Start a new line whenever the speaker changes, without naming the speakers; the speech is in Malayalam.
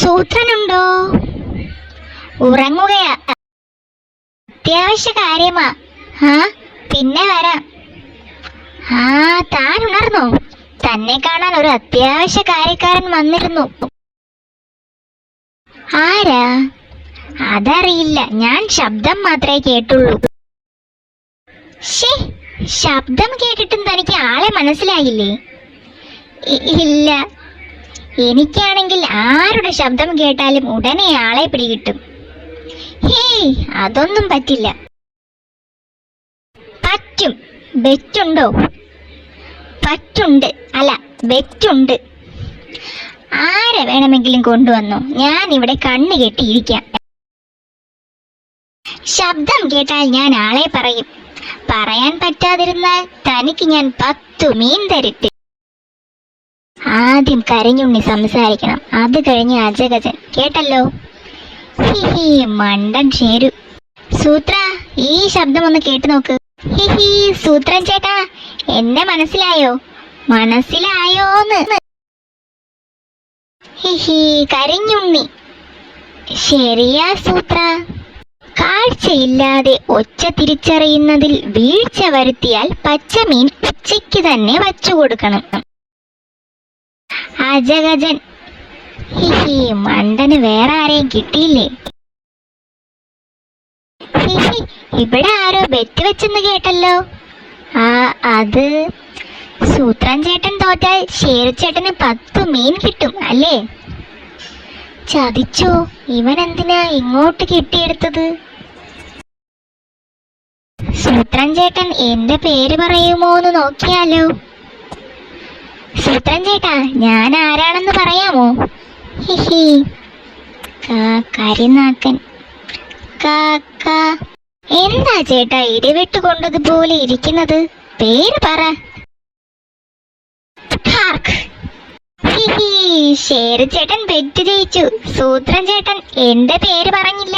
സൂത്രനുണ്ടോ ഉറങ്ങുകയാ. അത്യാവശ്യ കാര്യമാ. ആ പിന്നെ വരാം. ആ താൻ ഉണർന്നോ? തന്നെ കാണാൻ ഒരു അത്യാവശ്യ കാര്യക്കാരൻ വന്നിരുന്നു. ആരാ? അതറിയില്ല. ഞാൻ ശബ്ദം മാത്രമേ കേട്ടുള്ളൂ. ഷേ ശബ്ദം കേട്ടിട്ടും തനിക്ക് ആളെ മനസ്സിലായില്ലേ? ഇല്ല. എനിക്കാണെങ്കിൽ ആരുടെ ശബ്ദം കേട്ടാലും ഉടനെ ആളെ പിടികിട്ടും. ഹേയ് അതൊന്നും പറ്റില്ല. പറ്റും. ബെറ്റുണ്ടോ പറ്റുണ്ട്. അല്ല വെറ്റുണ്ട്. ആരെ വേണമെങ്കിലും കൊണ്ടുവന്നു? ഞാൻ ഇവിടെ കണ്ണ് കെട്ടിയിരിക്കാം. ശബ്ദം കേട്ടാൽ ഞാൻ ആളെ പറയും. പറയാൻ പറ്റാതിരുന്നാൽ തനിക്ക് ഞാൻ പത്തു മീൻ തരട്ടെ. ആദ്യം കരഞ്ഞുണ്ണി സംസാരിക്കണം. അത് കഴിഞ്ഞ് അജഗജൻ കേട്ടല്ലോ? ഹിഹി മണ്ടൻ ചേരു. സൂത്ര ഈ ശബ്ദം ഒന്ന് കേട്ടു നോക്ക്. ഹിഹി സൂത്രൻ ചേട്ടാ എന്നെ മനസ്സിലായോ? മനസ്സിലായോന്ന്. ഹിഹി കരഞ്ഞുണ്ണി. ശരിയാ സൂത്ര. കാഴ്ചയില്ലാതെ ഒച്ച തിരിച്ചറിയുന്നതിൽ വീഴ്ച വരുത്തിയാൽ പച്ചമീൻ ഉച്ചയ്ക്ക് തന്നെ വച്ചു കൊടുക്കണം അജഗജൻ ഹിഹി മണ്ടന് വേറെ ആരെയും കിട്ടിയില്ലേ? ഹിഹി ഇവിടെ ആരോ ബെറ്റ് വെച്ചെന്ന് കേട്ടല്ലോ. ആ അത് സൂത്രൻ ചേട്ടൻ തോറ്റാൽ ഷേരുചേട്ടന് പത്ത് മീൻ കിട്ടും അല്ലേ? ചതിച്ചോ ഇവൻ എന്തിനാ ഇങ്ങോട്ട് കിട്ടിയെടുത്തത്? സൂത്രൻ ചേട്ടൻ എന്റെ പേര് പറയുമോ എന്ന് നോക്കിയാലോ? സൂത്രൻ ചേട്ടാ ഞാൻ ആരാണെന്ന് ഹിഹി. കരിനാക്കൻ. കാക്ക എന്താ ചേട്ടാ ഇടിവെട്ട് കൊണ്ടതുപോലെ ഇരിക്കുന്നത്? പേര് പറ. ഷേരു ചേട്ടൻ ബെറ്റ് ജയിച്ചു. സൂത്രൻ ചേട്ടൻ എന്റെ പേര് പറഞ്ഞില്ല.